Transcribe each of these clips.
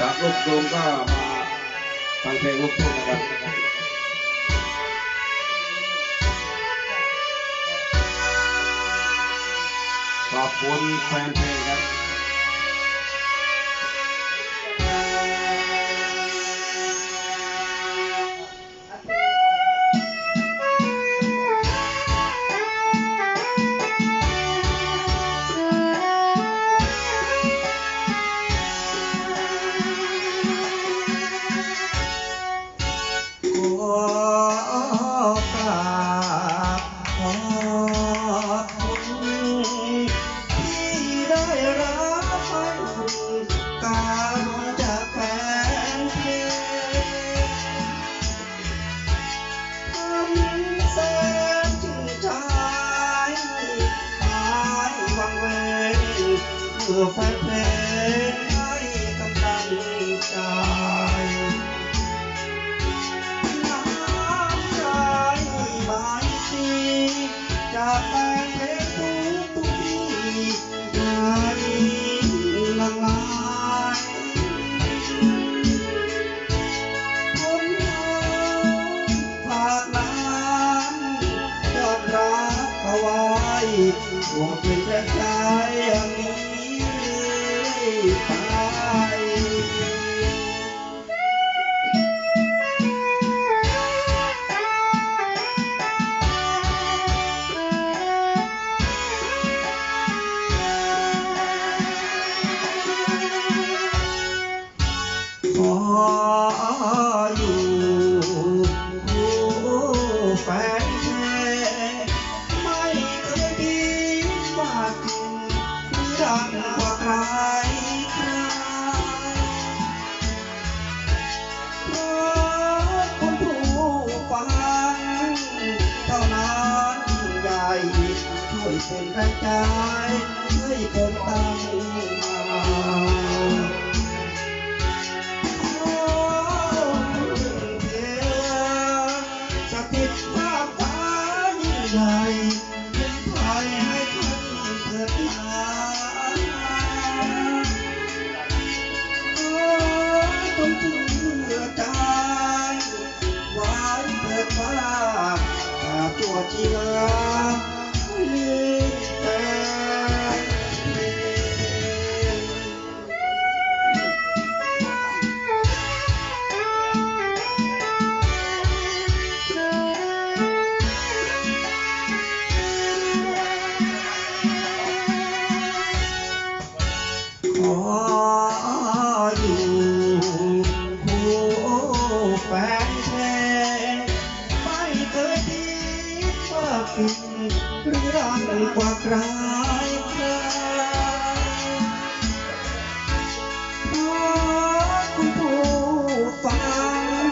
ลูกตูมก็มาฟังเพลงลูกทุ่งนะครับขอบคุณแฟนเพลงครับ เมื่อแฟนเพลงให้กำลังใจน้ำใจบายสีจากแฟนเพลงทุกทุกที่ไหลหลั่งไหลผมฝากน้ำยอดรักเอาไว้หวงเป็นแรงใจ แฟนแท้ไม่เคยคิดว่ากินดังกว่าใครใครเพราะคุณผู้ฟังเท่านั้นใหญ่ช่วยเป็นแรงใจให้ผมตั้งมา ยิ่ แฟนเพลงไม่เคยคิดว่ากินหรือรักกว่าใครใครเพราะคุณผู้ฟัง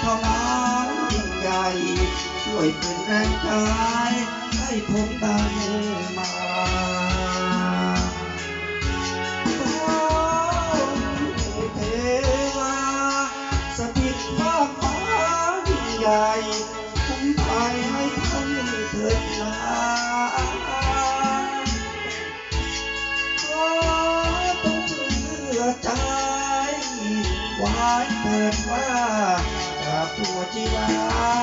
เท่านั้นยิ่งใหญ่ช่วยเป็นแรงใจให้ผมดังมา ใหผมไปให้ท่านเถิดนาขอต้องเลือใจหวานเถิดว่ากับตัวที่ลา